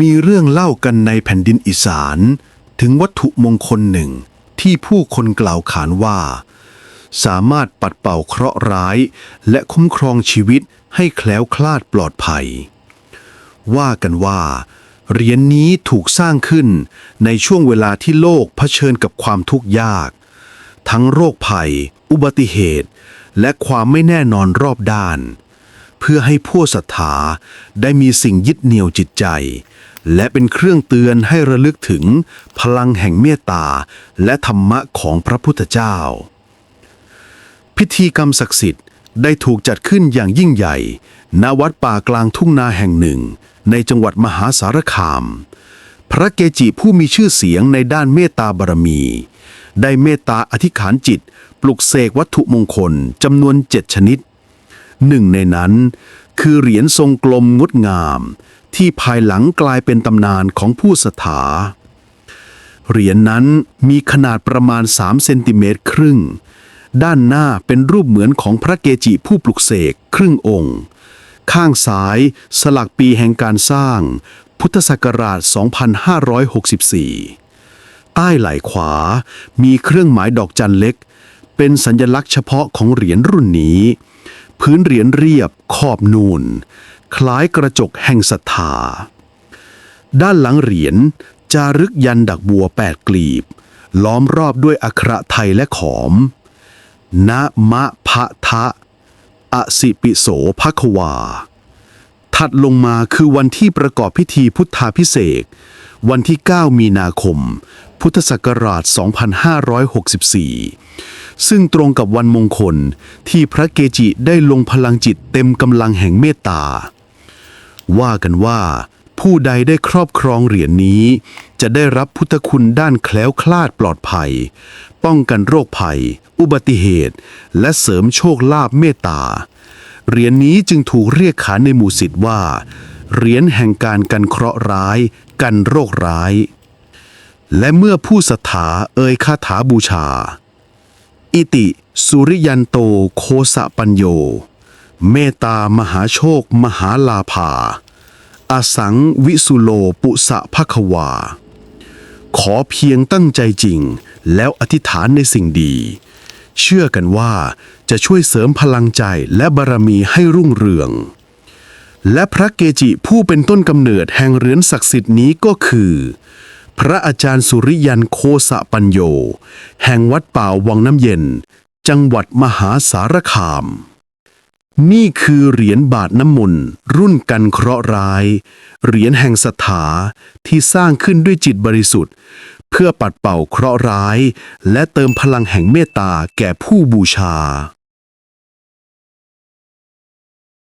มีเรื่องเล่ากันในแผ่นดินอีสาน ถึงวัตถุมงคลหนึ่งที่ผู้คนกล่าวขานว่า สามารถปัดเป่าเคราะห์ร้าย และคุ้มครองชีวิตให้แคล้วคลาดปลอดภัย ว่ากันว่าเหรียญนนี้ถูกสร้างขึ้นในช่วงเวลาที่โลกเผชิญกับความทุกข์ยาก ทั้งโรคภัย อุบัติเหตุ และความไม่แน่นอนรอบด้าน เพื่อให้ผู้ศรัทธาได้มีสิ่งยึดเหนี่ยวจิตใจ และเป็นเครื่องเตือนให้ระลึกถึงพลังแห่งเมตตา และธรรมะของพระพุทธเจ้า พิธีกรรมศักดิ์สิทธิ์ได้ถูกจัดขึ้นอย่างยิ่งใหญ่ ณ วัดป่ากลางทุ่งนาแห่งหนึ่ง ในจังหวัดมหาสารคาม พระเกจิผู้มีชื่อเสียงในด้านเมตตาบารมี ได้เมตตาอธิษฐานจิต ปลุกเสกวัตถุมงคลจำนวนเจ็ดชนิด หนึ่งในนั้นคือเหรียญทรงกลมงดงาม ที่ภายหลังกลายเป็นตำนานของผู้ศรัทธาเหรียญนั้นมีขนาดประมาณ3เซนติเมตรครึ่ง ด้านหน้าเป็นรูปเหมือนของพระเกจิผู้ปลุกเสกครึ่งองค์ ข้างซ้ายสลักปีแห่งการสร้าง พุทธศักราช 2564 ใต้ไหล่ขวามีเครื่องหมายดอกจันเล็ก เป็นสัญลักษณ์เฉพาะของเหรียญรุ่นนี้ พื้นเหรียญเรียบขอบนูน คล้ายกระจกแห่งศรัทธา ด้านหลังเหรียญจารึกยันดักบัวแปดกลีบ ล้อมรอบด้วยอักขระไทยและขอม นะมะพะทะ อสิปิโสภควา ถัดลงมาคือวันที่ประกอบพิธีพุทธาพิเศษ วันที่ 9 มีนาคม พุทธศักราช 2564 ซึ่งตรงกับวันมงคลที่พระเกจิได้ลงพลังจิตเต็มกำลังแห่งเมตตา ว่ากันว่า ผู้ใดได้ครอบครองเหรียญนนี้ จะได้รับพุทธคุณด้านแคล้วคลาดปลอดภัย ป้องกันโรคภัย อุบัติเหตุ และเสริมโชคลาภเมตตาเหรียญนนี้จึงถูกเรียกขานในหมู่สิทธิ์ว่าเหรียญแห่งการกันเคราะห์ร้าย กันโรคร้าย และเมื่อผู้ศรัทธาเอ่ยคาถาบูชา อิติ สุริยันโตโคสะปัญโย เมตามหาโชค มหาลาภาอาสังวิสุโลปุสะภควา ขอเพียงตั้งใจจริง แล้วอธิษฐานในสิ่งดี เชื่อกันว่าจะช่วยเสริมพลังใจและบารมีให้รุ่งเรือง และพระเกจิผู้เป็นต้นกำเนิดแห่งเหรียญศักดิ์สิทธิ์นี้ก็คือ พระอาจารย์สุริยันโคสะปัญโย แห่งวัดป่าวังน้ำเย็น จังหวัดมหาสารคาม นี่คือเหรียญบาทน้ำมนต์รุ่นกันเคราะห์ร้าย เหรียญแห่งศรัทธาที่สร้างขึ้นด้วยจิตบริสุทธิ์ เพื่อปัดเป่าเคราะห์ร้าย และเติมพลังแห่งเมตตาแก่ผู้บูชา